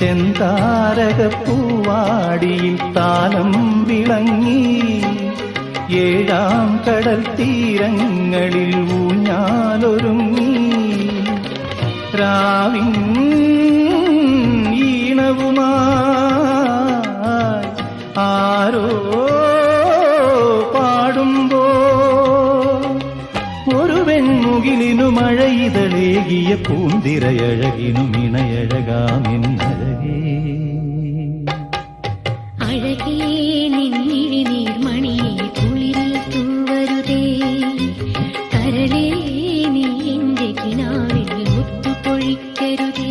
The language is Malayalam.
ചെന്താരകപ്പൂവാടിയിൽ താലം വിളങ്ങി. ഏഴാം കടൽ തീരങ്ങളിൽ ഊഞ്ഞാലൊരുങ്ങി. രാവിൻ ഈണവുമായി ആരോ ഒരു വെൺമുകിലിനു മഴയിതളേകിയ പൂന്തിരയഴകിനു മിണയഴകാമെന്നഴകേ அழகியே நின்னிழி நீர்மணியே குளிரில் தூவருதே കരളേ നീ എന്റെ കിനാവിൽ ഒത്തുപൊഴിക്കരുതേ